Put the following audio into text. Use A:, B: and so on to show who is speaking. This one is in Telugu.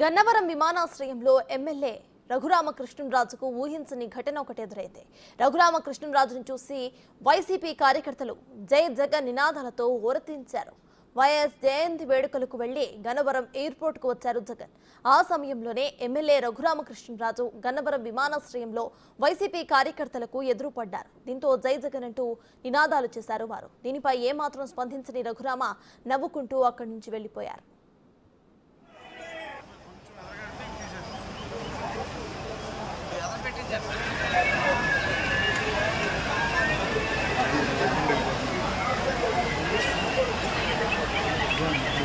A: గన్నవరం విమానాశ్రయంలో ఎమ్మెల్యే రఘురామకృష్ణరాజుకు ఊహించని ఘటన ఒకటి ఎదురైంది. రఘురామకృష్ణరాజును చూసి వైసీపీ కార్యకర్తలు జై జగన్ నినాదాలతో ఓరతించారు వైఎస్ జయంతి వేడుకలకు వెళ్ళి గన్నవరం ఎయిర్పోర్ట్కు వచ్చారు జగన్. ఆ సమయంలోనే ఎమ్మెల్యే రఘురామకృష్ణరాజు గన్నవరం విమానాశ్రయంలో వైసీపీ కార్యకర్తలకు ఎదురుపడ్డారు. దీంతో జై జగన్ అంటూ నినాదాలు చేశారు వారు. దీనిపై ఏమాత్రం స్పందించని రఘురామ నవ్వుకుంటూ అక్కడి నుంచి వెళ్ళిపోయారు Thank you.